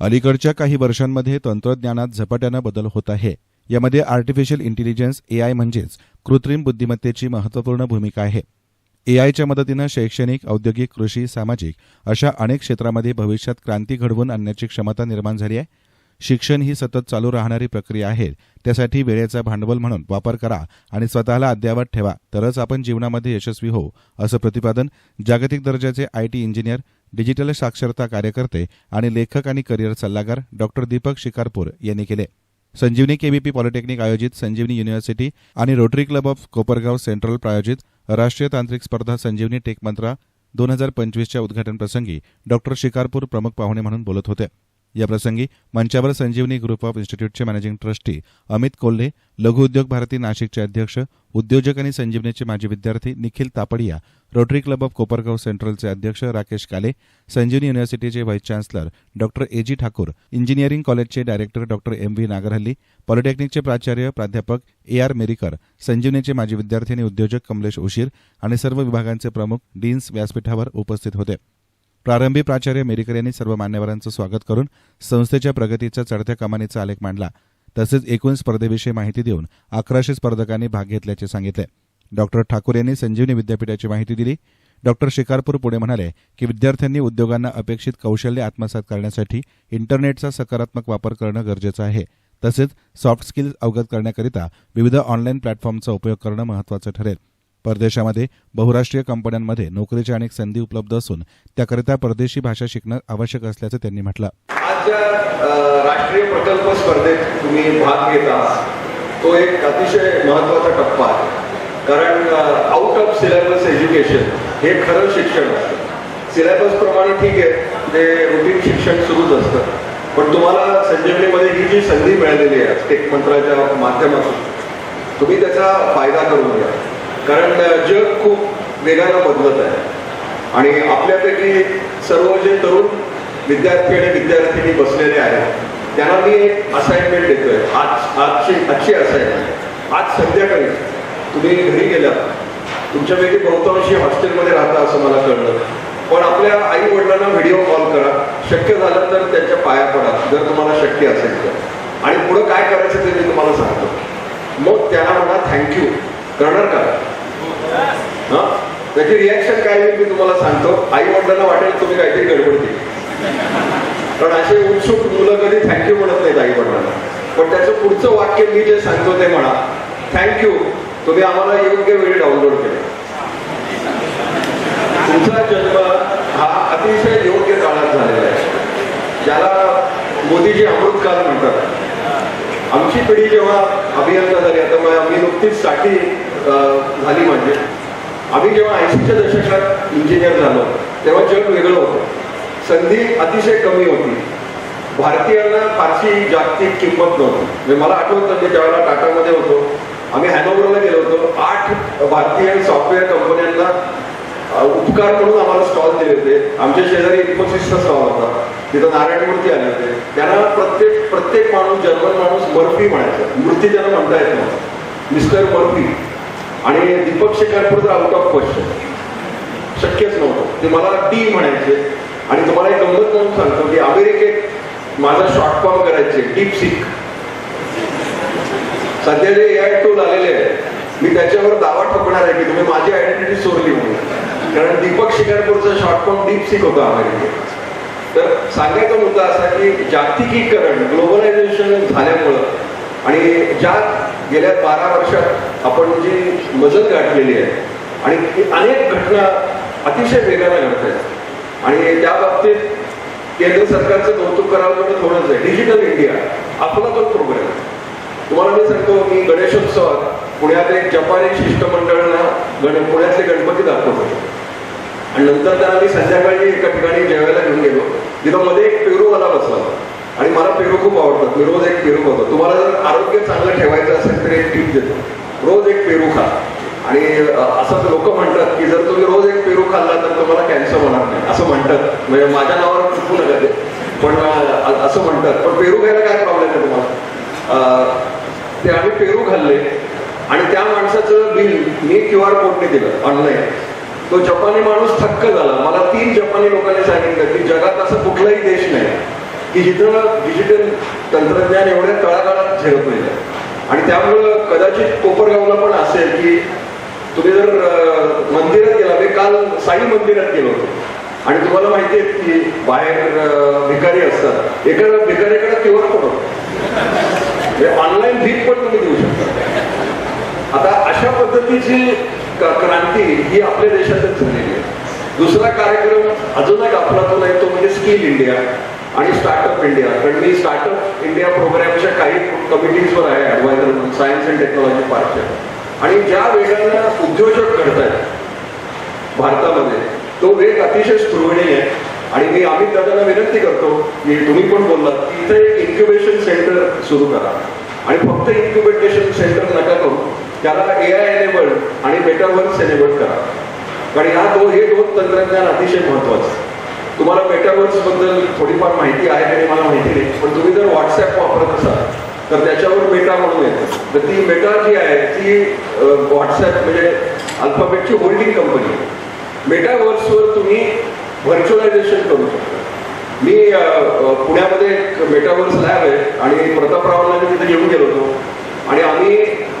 अलीकडच्या काही वर्षांमध्ये तंत्रज्ञानात झपाट्यानं बदल होत आहे. यामध्ये आर्टिफिशियल इंटेलिजन्स एआय म्हणजेच कृत्रिम बुद्धिमत्तेची महत्त्वपूर्ण भूमिका आहे. एआयच्या मदतीनं शैक्षणिक औद्योगिक कृषी सामाजिक अशा अनेक क्षेत्रामध्ये भविष्यात क्रांती घडवून आणण्याची क्षमता निर्माण झाली आहे. शिक्षण ही सतत चालू राहणारी प्रक्रिया आहे. त्यासाठी वेळेचा भांडवल म्हणून वापर करा आणि स्वतःला अद्ययावत ठेवा. तरच आपण जीवनामध्ये यशस्वी होऊ असं प्रतिपादन जागतिक दर्जाचे आयटी इंजिनियर डिजिटल साक्षरता कार्यकर्ते आणि लेखक आणि करिअर सल्लागार डॉक्टर दीपक शिकारपूर यांनी केले. संजीवनी केबीपी पॉलिटेक्निक आयोजित संजीवनी युनिव्हर्सिटी आणि Rotary Club of Kopargaon Central प्रायोजित राष्ट्रीय तांत्रिक स्पर्धा संजीवनी टेक मंत्रा दोन हजार पंचवीसच्या उद्घाटनप्रसंगी डॉक्टर शिकारपूर प्रमुख पाहुणे म्हणून बोलत होते. याप्रसंगी मंचावर संजीवनी ग्रुप ऑफ इन्स्टिट्यूटचे मॅनेजिंग ट्रस्टी अमित कोल्हे लघुउद्योग भारती नाशिकचे अध्यक्ष उद्योजक आणि संजीवनीचे माजी विद्यार्थी Nikhil Tapadia Rotary Club of Kopargaon सेंट्रलचे अध्यक्ष Rakesh Kale Sanjivani युनिव्हर्सिटीचे vice chancellor doctor A G Thakur engineering कॉलेजचे director doctor M V Nagarhalli पॉलिटेक्निकचे प्राचार्य प्राध्यापक ए आर मेरीकर संजीवनीचे माजी विद्यार्थी आणि उद्योजक कमलेश उशीर आणि सर्व विभागांचे प्रमुख डीन्स व्यासपीठावर उपस्थित होते. प्रारंभी प्राचार्य मेरीकर यांनी सर्व मान्यवरांचं स्वागत करून संस्थेच्या प्रगतीचा चढत्या कमानीचा आलेख मांडला. तसेच एकूण स्पर्धेविषयी माहिती देऊन अकराशे स्पर्धकांनी भाग घेतल्याचे सांगितले. डॉक्टर ठाकूर यांनी संजीवनी विद्यापीठाची माहिती दिली. डॉक्टर शिकारपूर पुढे म्हणाले की विद्यार्थ्यांनी उद्योगांना अपेक्षित कौशल्य आत्मसात करण्यासाठी इंटरनेटचा सकारात्मक वापर करणं गरजेचं आहे. तसेच सॉफ्ट स्किल्स अवगत करण्याकरिता विविध ऑनलाईन प्लॅटफॉर्मचा उपयोग करणं महत्वाचं ठरेल. परदेशामध्ये बहुराष्ट्रीय कंपन्यांमध्ये नोकरीच्या अनेक संधी उपलब्ध असून त्याकरिता परदेशी भाषा शिकणं आवश्यक असल्याचं त्यांनी म्हटलं. आज राष्ट्रीय प्रकल्प स्पर्धेत तुम्ही भाग घेत आहात. तो एक अतिशय महत्त्वाचा टप्पा आहे. कारण आउट ऑफ सिलेबस एज्युकेशन हे खरं शिक्षण असतं. सिलेबस प्रमाणे ठीक आहे म्हणजे ते रुटीन शिक्षण सुरूच असतं. पण तुम्हाला संजीवनीमध्ये ही जी संधी मिळालेली आहे टेक मंत्राच्या माध्यमातून तुम्ही त्याचा फायदा करून घ्या. कारण जग खूप वेगानं बदलत आहे. आणि आपल्यापैकी सर्व जे तरुण विद्यार्थी आणि विद्यार्थिनी बसलेले आहेत त्यांना मी एक असाइनमेंट देतोय. आज आजची आजची असाइनमेंट आज संध्याकाळी तुम्ही घरी गेलात तुमच्यापैकी बहुतांशी हॉस्टेलमध्ये राहता असं मला कळलं. पण आपल्या आई वडिलांना व्हिडिओ कॉल करा. शक्य झालं तर त्यांच्या पाया पडा जर तुम्हाला शक्य असेल तर. आणि पुढं काय करायचं ते मी तुम्हाला सांगतो. मग त्यांना म्हणा थँक्यू करणार का? हा? त्याची रिॲक्शन काय होईल मी तुम्हाला सांगतो. आई वडिलांना वाटेल तुम्ही काहीतरी गडबड केली. कारण असे उत्सुक मुलं कधी थँक्यू म्हणत नाहीत आई वडिलांना. पण त्याचं पुढचं वाक्य मी जे सांगतो ते म्हणा. थँक्यू तुम्ही आम्हाला योग्य वेळी डाउनलोड केले. तुमचा जन्म हा अतिशय योग्य काळात झालेला आहे. ज्याला मोदीजी अमृतकाल म्हणतात. आमची पिढी जेव्हा अभियंता झाली आता मग आम्ही नुकतीच साठी झाली म्हणजे. आम्ही जेव्हा ऐंशीच्या दशकात इंजिनियर झालो तेव्हा जग वेगळं होतं. संधी अतिशय कमी होती. भारतीयांना फारशी जागतिक किंमत नव्हती. म्हणजे मला आठवतं मी त्यावेळेला टाटामध्ये होतो आम्ही हॅनोवरला गेलो होतो. आठ भारतीय सॉफ्टवेअर कंपन्यांना उपकार म्हणून आम्हाला स्टॉल दिले होते. आमच्या शेजारी इन्फोसिसचा स्टॉल होता. तिथं नारायणमूर्ती आले होते. त्यांना प्रत्येक प्रत्येक माणूस जर्मन माणूस मर्फी म्हणायचा. मूर्ती त्यांना म्हणता येत नव्हतं. Mister Murphy. आणि दीपक शिकारपूर तर आउट ऑफ क्वेश्चन शक्यच नव्हतं. ते मला डी म्हणायचे आणि तुम्हाला एक गंमत म्हणून सांगतो की अमेरिकेत माझा शॉर्ट फॉर्म करायचे डीप सिक सध्या जे एआय टूल आलेले आहे मी त्याच्यावर दावा ठोकणार आहे की तुम्ही माझी आयडेंटिटी चोरली म्हणून. कारण दीपक शिकारपूरचा शॉर्ट फॉर्म डीप सिक होता अमेरिकेत. तर सांगायचा मुद्दा असा की जागतिकीकरण ग्लोबलायझेशन झाल्यामुळं आणि ज्या गेल्या बारा वर्षात आपण जी मजल गाठलेली आहे आणि अनेक घटना अतिशय वेगाने घडत आहेत. आणि त्या बाबतीत केंद्र सरकारचं कौतुक करावं तर थोडंच आहे. डिजिटल इंडिया आपला तो प्रोग्राम तुम्हाला मी सांगतो मी गणेशोत्सवात पुण्यात एक जपानी शिष्टमंडळाला गण पुण्यातले गणपती दाखवत होतो आणि नंतर त्यांना मी संध्याकाळी एका ठिकाणी जेवायला घेऊन गेलो. तिथं मध्ये एक पेरूवाला बसला. आणि मला पेरू खूप आवडतात. मी रोज एक पेरू खातो. तुम्हाला जर आरोग्य चांगलं ठेवायचं असेल तर एक टीप देतो. रोज एक पेरू खा. आणि असं लोक म्हणतात की जर तुम्ही रोज एक पेरू खाल्ला तर तुम्हाला कॅन्सर होणार नाही. असं म्हणतात. म्हणजे माझ्या नावावर चुकू नका ते. पण असं म्हणतात. पण पेरू खायला काय प्रॉब्लेम आहे तुम्हाला? ते आम्ही पेरू खाल्ले आणि त्या माणसाचं बिल मी क्यू आर कोडने दिलं ऑनलाईन तो जपानी माणूस थक्क झाला. मला तीन जपानी लोकांनी सांगितलं की जगात असं कुठलाही देश नाही. की जिथं डिजिटल तंत्रज्ञान एवढ्या तळागाळात झेरपलेलं नाही. आणि त्यामुळं कदाचित कोपरगावला पण असेल की तुम्ही जर मंदिरात गेला मी काल साई मंदिरात गेलो होतो. आणि तुम्हाला माहिती आहे की बाहेर भिकारी असतात. एका भिकारीकडे क्युआर कोड होतो. म्हणजे ऑनलाईन भीक पण तुम्ही देऊ शकता. आता अशा पद्धतीची क्रांती ही आपल्या देशातच झालेली आहे. दुसरा कार्यक्रम अजून एक आपला आहे तो म्हणजे स्किल इंडिया. आणि स्टार्टअप इंडिया कारण मी स्टार्टअप इंडिया प्रोग्रामच्या काही कमिटीजवर आहे ऍडवायझर म्हणून सायन्स अँड टेक्नॉलॉजी पार्कच्या. आणि ज्या वेगानं उद्योजक घडत आहेत भारतामध्ये तो वेग अतिशय स्पृहणीय आहे. आणि मी आम्ही दादांना विनंती करतो की तुम्ही पण बोललात की इथे एक इन्क्युबेशन सेंटर सुरू करा. आणि फक्त इन्क्युबेशन सेंटर नका करू त्याला ए आय एनेबल्ड आणि मेटावर्स एनेबल्ड करा. कारण ह्या दोन हे दोन तंत्रज्ञान अतिशय महत्वाचं आहे. तुम्हाला मेटावर्सबद्दल थोडीफार माहिती आहे आणि मला माहिती नाही. पण तुम्ही जर व्हॉट्सअप वापरत असाल तर त्याच्यावर मेटा म्हणून येतं. तर ती मेटा जी आहे ती व्हॉट्सअप म्हणजे अल्फाबेटची होल्डिंग कंपनी आहे मेटावर्सवर तुम्ही व्हर्च्युअलायझेशन करू शकता. मी पुण्यामध्ये एक मेटावर्स लॅब आहे आणि प्रतापरावला तिथे घेऊन गेलो होतो. आणि आम्ही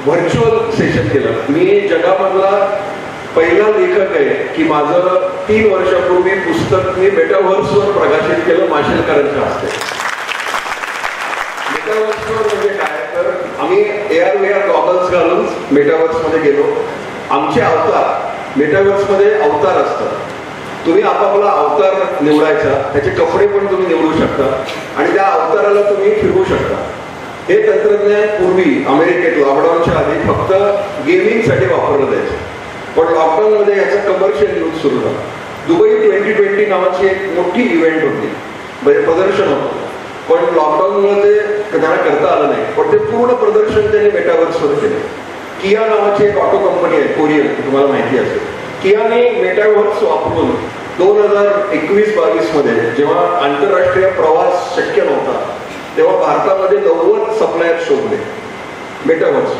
व्हर्च्युअल सेशन केलं. मी जगामधला पहिला लेखक आहे की माझं तीन वर्षापूर्वी पुस्तक मी मेटावर्सवर प्रकाशित केलं माशेलकरांच्या हस्ते. मेटावर्सवर म्हणजे काय? तर आम्ही एअर वेअर गॉगल्स घालून मेटावर्समध्ये गेलो. आमचे अवतार मेटावर्समध्ये अवतार असतात. तुम्ही आपापला अवतार निवडायचा त्याचे कपडे पण तुम्ही निवडू शकता आणि त्या अवताराला तुम्ही फिरवू शकता. हे तंत्रज्ञान पूर्वी अमेरिकेत लॉकडाऊनच्या आधी फक्त गेमिंगसाठी वापरलं जायचं. लॉकडाऊनमध्ये याचं याचा कमर्शियल यूज सुरू झाला. दुबई ट्वेंटी ट्वेंटी नावाची एक मोठी इव्हेंट होती. म्हणजे प्रदर्शन होतं. पण लॉकडाऊनमुळे ते त्यांना करता आलं नाही. पण ते पूर्ण प्रदर्शन त्यांनी सुरू केले. किया नावाची एक ऑटो कंपनी आहे कोरियन तुम्हाला माहिती असेल. कियाने मेटावर्स वापरून दोन हजार एकवीस बावीसमध्ये जेव्हा आंतरराष्ट्रीय प्रवास शक्य नव्हता तेव्हा भारतामध्ये नव्वद सप्लायर शोधले. मेटावर्स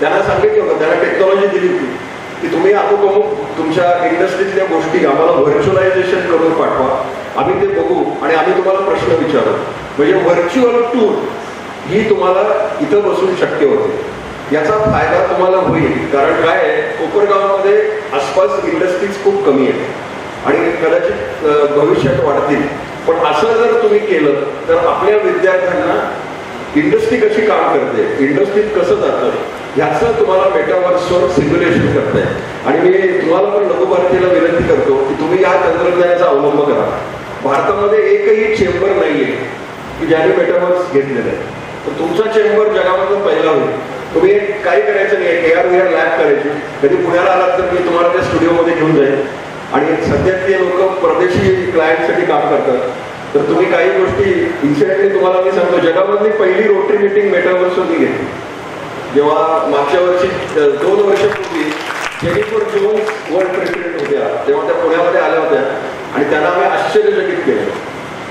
त्यांना सांगितलं होतं त्यांना टेक्नॉलॉजी दिली होती. की तुम्ही अमुक अमुक तुमच्या इंडस्ट्रीतल्या गोष्टी आम्हाला व्हर्च्युअलायझेशन करून पाठवा. आम्ही ते बघू आणि आम्ही तुम्हाला प्रश्न विचारू. म्हणजे व्हर्च्युअल टूर ही तुम्हाला इथं बसून शक्य होते. याचा फायदा तुम्हाला होईल. कारण काय आहे कोपरगावमध्ये आसपास इंडस्ट्रीज खूप कमी आहेत. आणि कदाचित भविष्यात वाढतील. पण असं जर तुम्ही केलं तर आपल्या विद्यार्थ्यांना इंडस्ट्री कशी काम करते? इंडस्ट्रीत कसं जातं? ह्याचं तुम्हाला मेटावर्सवर सिम्युलेशन करताय. आणि मी तुम्हाला पण लघु भारतीला विनंती करतो की तुम्ही या तंत्रज्ञानाचा अवलंब करा. भारतामध्ये एकही चेंबर नाहीये की ज्याने मेटावर्स घेतलेलं आहे. तर तुमचा चेंबर जगामधून पहिला होईल. तुम्ही काही करायचं नाही A R V R lab करायची. कधी पुण्याला आलात तर मी तुम्हाला त्या स्टुडिओमध्ये घेऊन जाईल. आणि सध्या ते लोक परदेशी क्लायंटसाठी काम करतात. तर तुम्ही काही गोष्टी इन्सिडेंटली तुम्हाला मी सांगतो जगामधली पहिली रोटरी मीटिंग मेटावर्सवर मी घेतली जेव्हा मागच्या वर्षी दोन वर्षापूर्वी जेनिफर जोन्स वर्ल्ड प्रेसिडेंट होत्या तेव्हा त्या पुण्यामध्ये आल्या होत्या आणि त्यांना आम्ही आश्चर्यचकित केलं.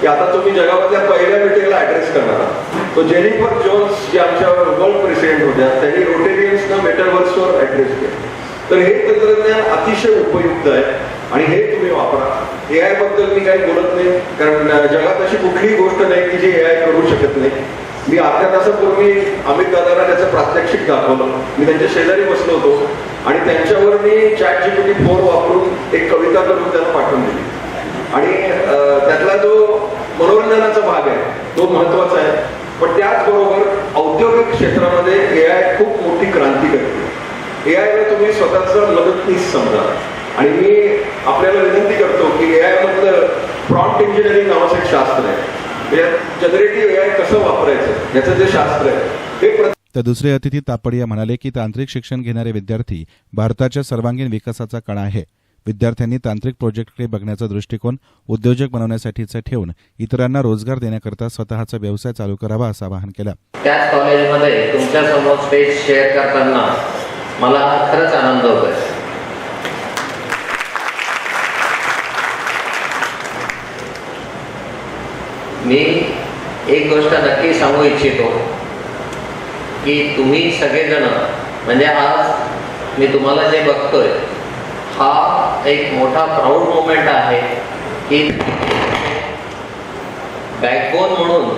की आता तुम्ही जगामधल्या पहिल्या मीटिंगला ऍड्रेस करणार आहात. तो जेनिफर जोन्स जे आमच्या वर्ल्ड प्रेसिडेंट होत्या त्यांनी रोटेरियन्सना मेटावर्सवर ऍड्रेस केलं. तर हे तंत्रज्ञान अतिशय उपयुक्त आहे आणि हे तुम्ही वापरा. ए आयबद्दल मी काही बोलत नाही कारण जगात अशी कुठलीही गोष्ट नाही की जी ए आय करू शकत नाही. मी अर्ध्या तासापूर्वी अमित दादाला त्याचं प्रात्यक्षिक दाखवलं. मी त्यांच्या शेजारी बसलो होतो आणि त्यांच्यावर मी चॅट जीपीटी फोर वापरून एक कविता करून त्यांना पाठवून दिली. आणि त्यातला जो मनोरंजनाचा भाग आहे तो महत्त्वाचा आहे. पण त्याचबरोबर औद्योगिक क्षेत्रामध्ये ए आय खूप मोठी क्रांती करते. ए आयला तुम्ही स्वतःचा मदतनीस समजा. आणि मी आपल्याला विनंती करतो की ए आय मधलं प्रॉम्प्ट इंजिनिअरिंग नावाचं एक शास्त्र आहे. जनरेटिव्ह आय कसं वापरायचं? याचं जे शास्त्र आहे प्रत्येक तर दुसरे अतिथी तापडिया म्हणाले की तांत्रिक शिक्षण घेणारे विद्यार्थी भारताच्या सर्वांगीण विकासाचा कणा आहे. विद्यार्थ्यांनी तांत्रिक प्रोजेक्टकडे बघण्याचा दृष्टिकोन उद्योजक बनवण्यासाठीचा ठेवून इतरांना रोजगार देण्याकरता स्वतःचा व्यवसाय चालू करावा असं आवाहन केलं. त्याच कॉलेजमध्ये तुमच्यासमोर स्टेज शेअर करताना मला खरंच आनंद होतोय. मी एक गोष्ट नक्की सांगू इच्छितो की तुम्ही सगळेजण म्हणजे आज मी तुम्हाला जे बघतोय हा एक मोठा प्राऊड मोमेंट आहे की बॅकबोन म्हणून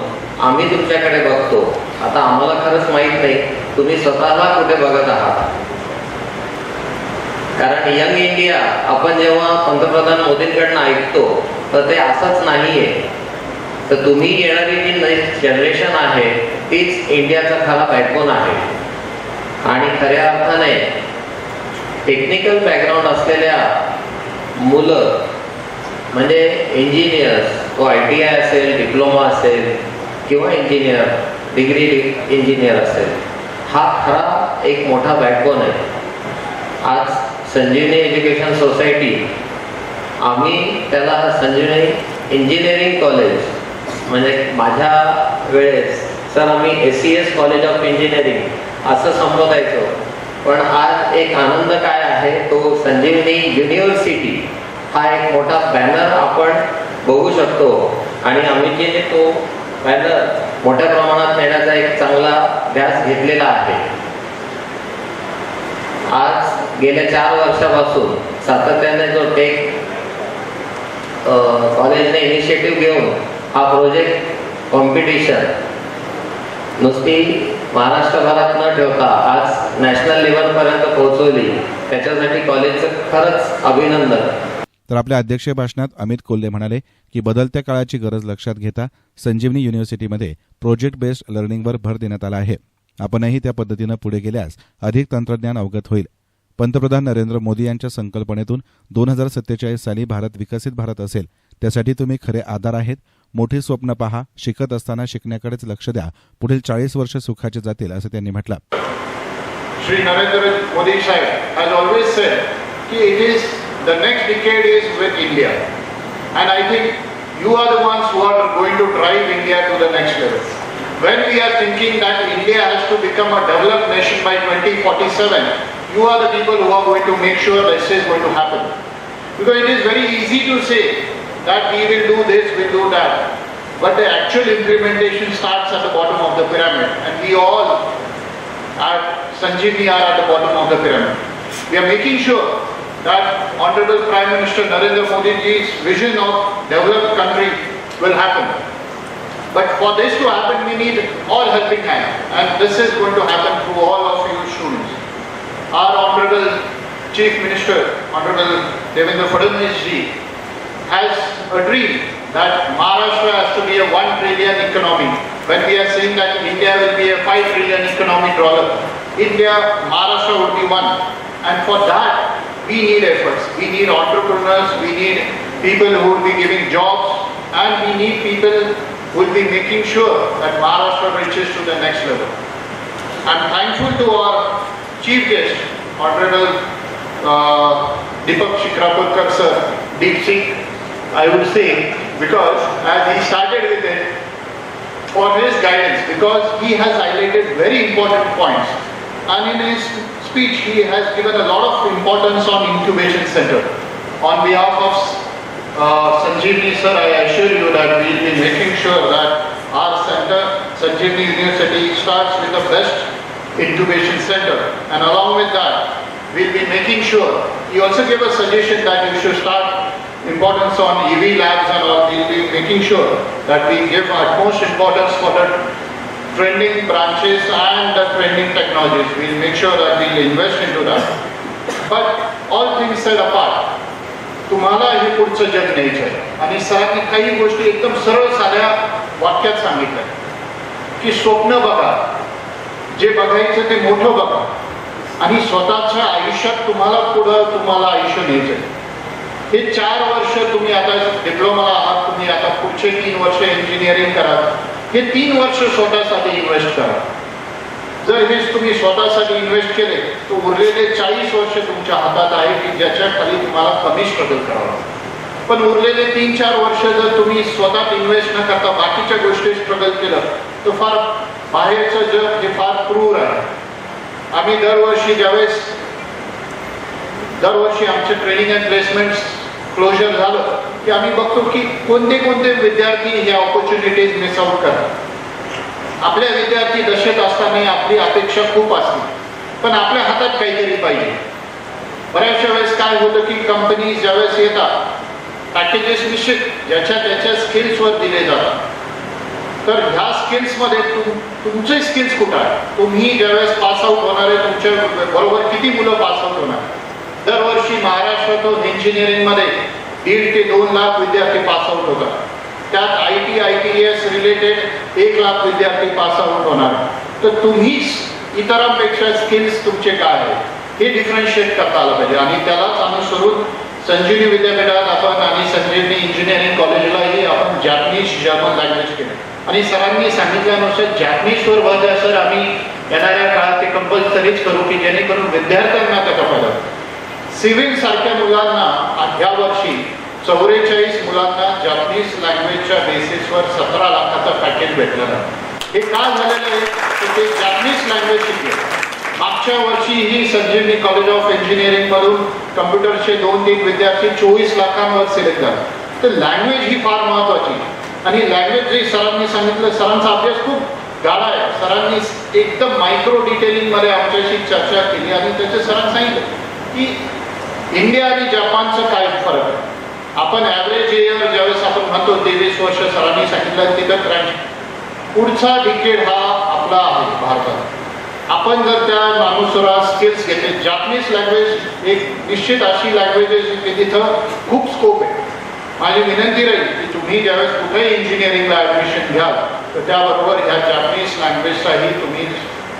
आम्ही तुमच्याकडे बघतो. आता आम्हाला खरंच माहीत नाही तुम्ही स्वतःला कुठे बघत आहात? कारण यंग इंडिया आपण जेव्हा पंतप्रधान मोदींकडनं ऐकतो तर ते असंच नाहीये. तर तुम्ही येणारी जी नेक्स्ट जनरेशन आहे तीच इंडियाचा खरा बॅकबोन आहे. आणि खऱ्या अर्थाने टेक्निकल बॅकग्राऊंड असलेल्या मुलं म्हणजे इंजिनियर्स तो आय टी आय असेल डिप्लोमा असेल किंवा इंजिनियर डिग्री इंजिनियर असेल हा खरा एक मोठा बॅकबोन आहे. आज संजीवनी एज्युकेशन सोसायटी आम्ही त्याला संजीवनी इंजिनिअरिंग कॉलेज म्हणजे माझ्या वेळेस सर आम्ही S C S college of engineering असं संबोधायचो. पण आज एक आनंद काय आहे तो संजीवनी युनिव्हर्सिटी हा एक मोठा बॅनर आपण बघू शकतो. आणि अमितजीने तो बॅनर मोठ्या प्रमाणात नेण्याचा एक चांगला ध्यास घेतलेला आहे. आज गेल्या चार वर्षापासून सातत्याने जो टेक कॉलेजने इनिशिएटिव्ह घेऊन हा प्रोजेक्ट कॉम्पिटिशन नुसती महाराष्ट्रभरात न ठेवता आज नॅशनल लेवलपर्यंत पोहोचवली. त्याच्यासाठी कॉलेजचं खरंच अभिनंदन. तर आपल्या अध्यक्षीय भाषणात अमित कोल्हे म्हणाले की बदलत्या काळाची गरज लक्षात घेता संजीवनी युनिव्हर्सिटीमध्ये प्रोजेक्ट बेस्ड लर्निंगवर भर देण्यात आला आहे. आपणही त्या पद्धतीनं पुढे गेल्यास अधिक तंत्रज्ञान अवगत होईल. पंतप्रधान नरेंद्र मोदी यांच्या संकल्पनेतून दोन हजार सत्तेचाळीस साली भारत विकसित भारत असेल. त्यासाठी तुम्ही खरे आधार आहेत. मोठी स्वप्न पहा शिकत असताना शिकण्याकडेच लक्ष द्या. पुढील चाळीस वर्ष सुखाचे जातील असं त्यांनी म्हटलं. Shri Narendra Modi saheb has always say की it is the next decade is with India and I think you are the ones who are going to drive India to the next level when we are thinking that India has to become a develop nation by twenty forty seven you are the people who are going to make sure that's is going to happen because it is very easy to say that we will do this, we'll do that. But the actual implementation starts at the bottom of the pyramid. And we all at Sanjeevni are at the bottom of the pyramid. We are making sure that Honorable Prime Minister Narendra Modi ji's vision of developed country will happen. But for this to happen, we need all helping hand, and this is going to happen through all of you students. Our Honorable Chief Minister, Honorable Devendra Fadnavis ji, has a dream that Maharashtra has to be a 1 trillion economy. When we are saying that India will be a 5 trillion economy dollar, India, Maharashtra would be one. And for that, we need efforts. We need entrepreneurs, we need people who will be giving jobs, and we need people who will be making sure that Maharashtra reaches to the next level. I'm thankful to our chief guest, Honorable uh, Deepak Shikrapurkar sir, Deep Singh, I would say, because as he started with it, for his guidance, because he has highlighted very important points. And in his speech, he has given a lot of importance on incubation center. On behalf of uh, Sanjeevni sir, I assure you that we will be making sure that our center, Sanjeevni University, starts with the best incubation center. And along with that, we'll be making sure, he also gave a suggestion that you should start importance on EV labs and all, we'll be making sure that we give utmost importance for the trending branches and the trending technologies. We'll make sure that we'll invest into that. But all things said apart, तुम्हाला हे पुढचं जग न्यायचं आहे आणि सरांनी काही गोष्टी एकदम सरळ साध्या वाक्यात सांगितल्या की स्वप्न बघा जे बघायचं ते मोठं बघा आणि स्वतःच्या आयुष्यात तुम्हाला पुढं तुम्हाला आयुष्य न्यायचं आहे हे चार वर्ष तुम्ही आता डिप्लोमाला आहात तुम्ही आता पुढचे तीन वर्ष इंजिनिअरिंग करा हे तीन वर्ष स्वतःसाठी इन्व्हेस्ट करा. जर हे तुम्ही स्वतःसाठी इन्व्हेस्ट केले तर उरलेले चाळीस वर्ष तुमच्या हातात आहे की ज्याच्या खाली तुम्हाला कमी स्ट्रगल करावं पण उरलेले तीन चार वर्ष जर तुम्ही स्वतः इन्व्हेस्ट न करता बाकीच्या गोष्टी स्ट्रगल केलं तर फार बाहेरचं जग हे फार क्रूर आहे. आम्ही दरवर्षी ज्यावेळेस दरवर्षी आमचे ट्रेनिंग अँड प्लेसमेंट क्लोजर झालं की आम्ही बघतो की कोणते कोणते विद्यार्थी ह्या ऑपॉर्च्युनिटीज मिस आउट करतात. आपल्या विद्यार्थी दशेत असताना आपली अपेक्षा खूप असते पण आपल्या हातात काहीतरी पाहिजे. बऱ्याचशा वेळेस काय होतं की कंपनी ज्यावेळेस येतात पॅकेजेस निश्चित ज्याच्या त्याच्या स्किल्सवर दिले जातात. तर ह्या स्किल्समध्ये तुम तुमचे स्किल्स कुठं आहे तुम्ही ज्यावेळेस पास आउट होणार आहे तुमच्या बरोबर किती मुलं पास आउट होणार दरवर्षी महाराष्ट्रातून इंजिनिअरिंगमध्ये दीड ते दोन लाख विद्यार्थी पास आउट होतात. त्यात I T I T S related एक लाख विद्यार्थी पास आउट होणार. तर तुम्ही इतरांपेक्षा स्किल्स तुमचे काय आहेत? हे डिफरन्शिएट करता आलं पाहिजे. आणि त्यालाच अनुसरून संजीवनी विद्यापीठात आपण आणि संजीवनी इंजिनिअरिंग कॉलेजलाही आपण जॅपनीज जर्मन लँग्वेज केलं. आणि सरांनी सांगितल्यानुसार जॅपनीजवर भर द्या सर. आम्ही येणाऱ्या काळात ते कंपल्सरीच करू की जेणेकरून विद्यार्थ्यांना त्याचा फायदा सिव्हिल सारख्या मुलांना ह्या वर्षी चौवेचाळीस मुलांना जापनीज लँग्वेजच्या बेसिसवर सतरा लाखाचं पॅकेज भेटलेलं आहे हे का झालेलं आहे? की ते जॅपनीज लँग्वेज शिकले. मागच्या वर्षी ही संजीवनी कॉलेज ऑफ इंजिनिअरिंग मधून कम्प्युटरचे दोन तीन विद्यार्थी चोवीस लाखांवर सिलेक्ट झाले. तर लँग्वेज ही फार महत्वाची. आणि लँग्वेज जे सरांनी सांगितलं सरांचा अभ्यास खूप गाडा आहे. सरांनी एकदम मायक्रो डिटेलिंगमध्ये आमच्याशी चर्चा केली आणि त्याचे सरांनी सांगितलं की इंडिया आणि जपानचं काय फरक? आहे आपण ॲव्हरेज इयर ज्यावेळेस आपण म्हणतो तेवीस वर्ष सरांनी सांगितलं तिथं त्र्याऐंशी पुढचा डिकेड हा आपला आहे भारतात. आपण जर त्या माणूसरा स्किल्स घेतले जापनीज लँग्वेज एक निश्चित अशी लँग्वेज आहे की तिथं खूप स्कोप आहे. माझी विनंती राहील की तुम्ही ज्यावेळेस कुठेही इंजिनिअरिंगला ॲडमिशन घ्याल तर त्याबरोबर ह्या जापनीज लँग्वेजचाही तुम्ही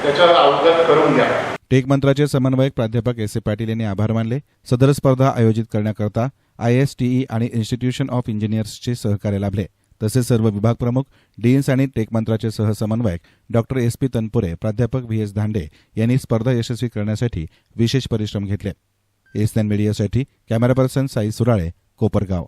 त्याच्यावर अवगत करून घ्या. टेक मंत्राचे समन्वयक प्राध्यापक एस ए पाटील यांनी आभार मानले. सदर स्पर्धा आयोजित करण्याकरता आयएसटीई आणि इन्स्टिट्यूशन ऑफ इंजिनियर्सचे सहकार्य लाभले. तसेच सर्व विभाग प्रमुख डीन्स आणि टेक मंत्राचे सहसमन्वयक डॉक्टर एस पी तनपुरे प्राध्यापक व्ही एस धांडे यांनी स्पर्धा यशस्वी करण्यासाठी विशेष परिश्रम घेतले. एस मीडियासाठी कॅमेरा पर्सन साई सुराळे कोपरगाव.